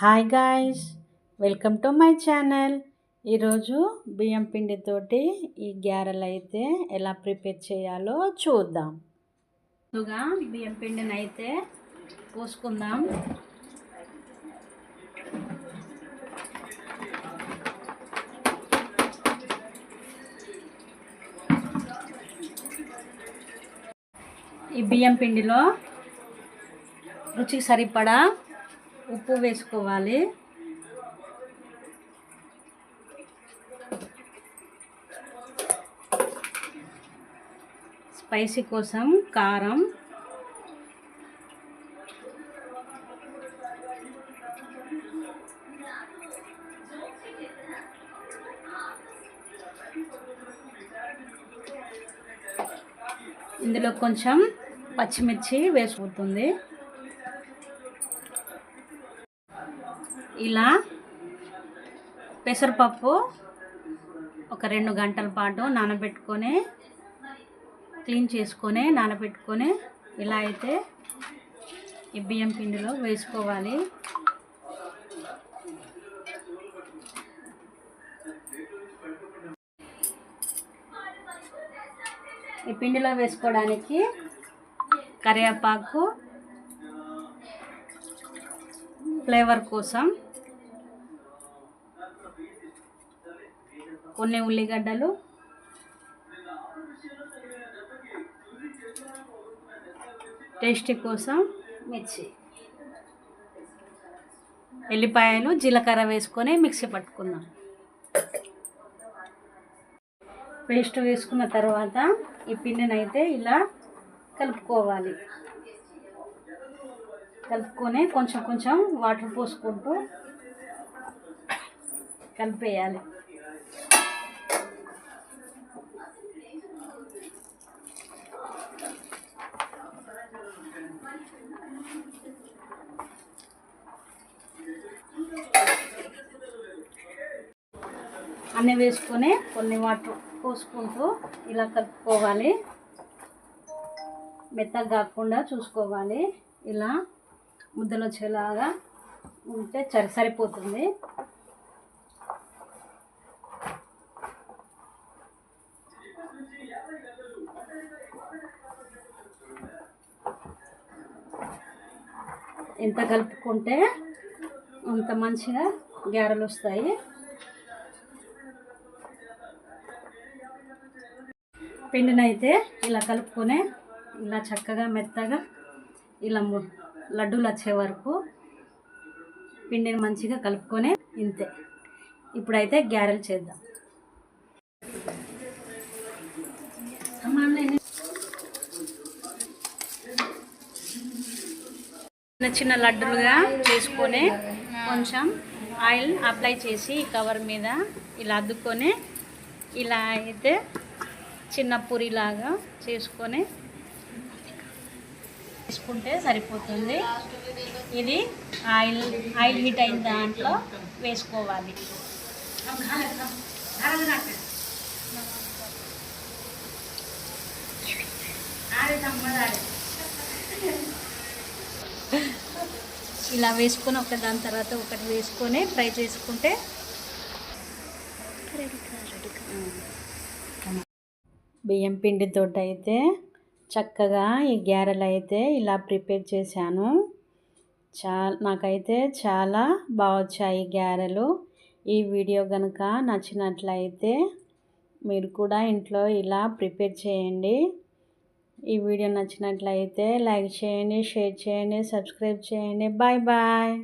Hi guys welcome to my channel. ఈరోజు బియ్యం పిండితోటి ఈ గ్యారెలు అయితే ఎలా ప్రిపేర్ చేయాలో చూద్దాం. ముందుగా బియ్యం పిండిని అయితే పోసుకుందాం. ఈ బియ్యం పిండిలో రుచికి సరిపడా ఉప్పు వేసుకోవాలి. స్పైసీ కోసం కారం. ఇందులో కొంచెం పచ్చిమిర్చి వేసుకుంటుంది. ఇలా పెసరపప్పు ఒక రెండు గంటల పాటు నానబెట్టుకొని క్లీన్ చేసుకొని నానబెట్టుకొని ఇలా అయితే ఈ బియ్యం పిండిలో వేసుకోవాలి. ఈ పిండిలో వేసుకోవడానికి కరివేపాకు ఫ్లేవర్ కోసం కొన్ని ఉల్లిగడ్డలు. టేస్ట్ కోసం మిర్చి. ఎల్లిపాయలు జీలకర్ర వేసుకొని మిక్సీ పట్టుకుందాం. పేస్ట్ వేసుకున్న తర్వాత ఈ పిండిని అయితే ఇలా కలుపుకోవాలి. కలుపుకొని కొంచెం కొంచెం వాటర్ పోసుకుంటూ కలిపేయాలి. అన్నీ వేసుకొని కొన్ని వాటర్ పోసుకుంటూ ఇలా కలుపుకోవాలి. మెత్తగా కాకుండా చూసుకోవాలి. ఇలా ముద్దలు వచ్చేలాగా ఉంటే సరి సరిపోతుంది. ఎంత కలుపుకుంటే అంత మంచిగా గారెలు వస్తాయి. పిండినైతే ఇలా కలుపుకొని ఇలా చక్కగా మెత్తగా ఇలా లడ్డూలు వచ్చే వరకు పిండిని మంచిగా కలుపుకొని ఇంతే. ఇప్పుడైతే గ్యారెలు చేద్దాం. చిన్న చిన్న లడ్డులుగా చేసుకొని కొంచెం ఆయిల్ అప్లై చేసి కవర్ మీద ఇలా అద్దుకొని ఇలా అయితే చిన్న పూరిలాగా చేసుకొని తీసుకుంటే సరిపోతుంది. ఇది ఆయిల్ ఆయిల్ హీట్ అయిన దాంట్లో వేసుకోవాలి. ఇలా వేసుకొని ఒక దాని తర్వాత ఒకటి వేసుకొని ఫ్రై చేసుకుంటే బియ్యం పిండితో అయితే చక్కగా ఈ గ్యారెలు అయితే ఇలా ప్రిపేర్ చేశాను. చా నాకైతే చాలా బాగొచ్చాయి గ్యారెలు. ఈ వీడియో కనుక నచ్చినట్లయితే మీరు కూడా ఇంట్లో ఇలా ప్రిపేర్ చేయండి. ఈ వీడియో నచ్చినట్లయితే లైక్ చేయండి షేర్ చేయండి సబ్స్క్రైబ్ చేయండి. Bye bye.